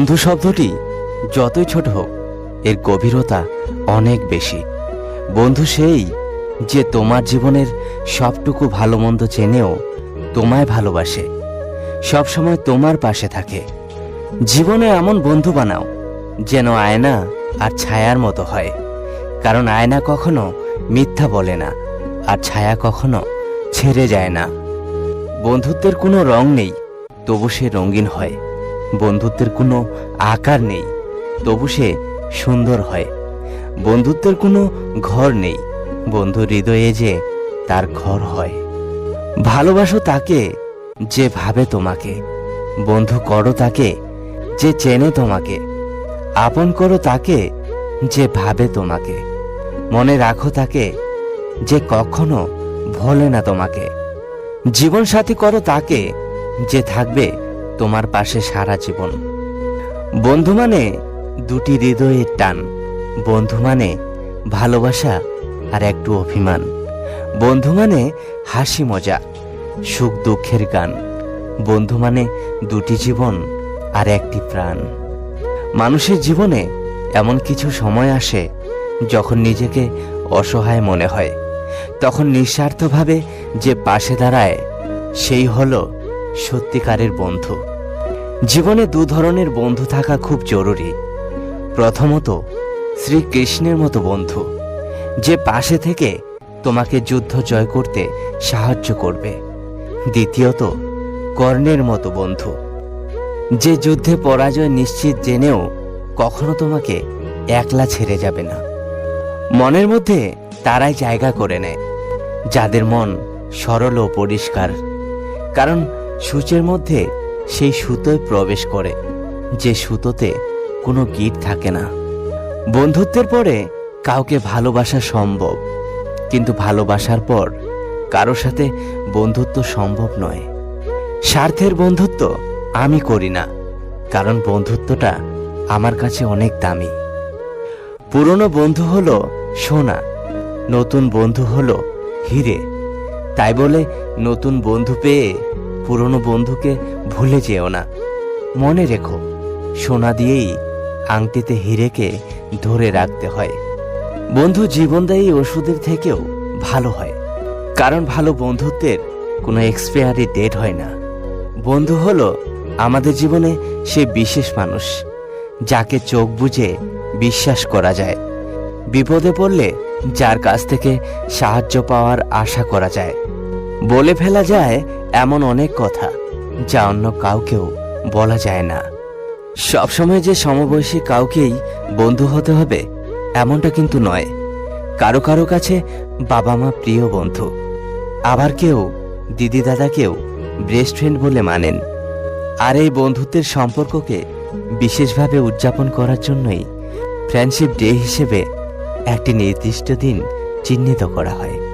বন্ধু শব্দটি যতই ছোট হোক, এর গভীরতা অনেক বেশি। বন্ধু সেই যে তোমার জীবনের সবটুকু ভালো মন্দ চেনেও তোমায় ভালোবাসে, সবসময় তোমার পাশে থাকে। জীবনে এমন বন্ধু বানাও যেন আয়না আর ছায়ার মতো হয়, কারণ আয়না কখনো মিথ্যা বলে না, আর ছায়া কখনো ছেড়ে যায় না। বন্ধুত্বের কোনো রং নেই, তবু সে রঙিন হয়। বন্ধুত্বের কোনো আকার নেই, তবু সে সুন্দর হয়। বন্ধুত্বের কোনো ঘর নেই বন্ধু হৃদয়ে যে তার ঘর হয়। ভালোবাসো তাকে যে ভাবে তোমাকে, বন্ধু করো তাকে যে চেনে তোমাকে, আপন করো তাকে যে ভাবে তোমাকে, মনে রাখো তাকে যে কখনো ভোলে না তোমাকে। জীবন সাথী করো তাকে যে থাকবে তোমার পাশে সারা জীবন। বন্ধু মানে দুটি হৃদয়ের টান। বন্ধু মানে ভালোবাসা আর একটু অভিমান। বন্ধু মানে হাসি মজা, সুখ দুঃখের গান। বন্ধু মানে দুটি জীবন আর একটি প্রাণ। মানুষের জীবনে এমন কিছু সময় আসে যখন নিজেকে অসহায় মনে হয়। তখন নিঃস্বার্থভাবে যে পাশে দাঁড়ায়, সেই হলো সত্যিকারের বন্ধু। জীবনে দু ধরনের বন্ধু থাকা খুব জরুরি। প্রথমত, শ্রীকৃষ্ণের মতো বন্ধু, যে পাশে থেকে তোমাকে যুদ্ধ জয় করতে সাহায্য করবে। দ্বিতীয়ত, কর্ণের মতো বন্ধু, যে যুদ্ধে পরাজয় নিশ্চিত জেনেও কখনো তোমাকে একলা ছেড়ে যাবে না। মনের মধ্যে তারাই জায়গা করে নেয়, যাদের মন সরল ও পরিষ্কার, কারণ সূচের মধ্যে সেই সুতোয় প্রবেশ করে, যে সুতোতে কোনো গিট থাকে না। বন্ধুত্বের পরে কাউকে ভালোবাসা সম্ভব, কিন্তু ভালোবাসার পর কারও সাথে বন্ধুত্ব সম্ভব নয়। স্বার্থের বন্ধুত্ব আমি করি না, কারণ বন্ধুত্বটা আমার কাছে অনেক দামি। পুরনো বন্ধু হলো সোনা, নতুন বন্ধু হলো হিরে। তাই বলে নতুন বন্ধু পেয়ে পুরনো বন্ধুকে ভুলে যেও না। মনে রেখো, সোনা দিয়েই আংটিতে হিরেকে ধরে রাখতে হয়। বন্ধু জীবনদায়ী ওষুধের থেকেও ভালো হয়। কারণ ভালো বন্ধুত্বের কোনো এক্সপায়ারি ডেট হয় না। বন্ধু হলো আমাদের জীবনে সে বিশেষ মানুষ, যাকে চোখ বুঝে বিশ্বাস করা যায়। বিপদে পড়লে যার কাছ থেকে সাহায্য পাওয়ার আশা করা যায়। বলে ফেলা যায় এমন অনেক কথা যা অন্য কাউকেও বলা যায় না। সবসময় যে সমবয়সী কাউকেই বন্ধু হতে হবে, এমনটা কিন্তু নয়। কারও কারও কাছে বাবা মা প্রিয় বন্ধু, আবার কেউ দিদি দাদাকেও বেস্ট ফ্রেন্ড বলে মানেন। আর এই বন্ধুত্বের সম্পর্ককে বিশেষভাবে উদযাপন করার জন্যই ফ্রেন্ডশিপ ডে হিসেবে একটি নির্দিষ্ট দিন চিহ্নিত করা হয়।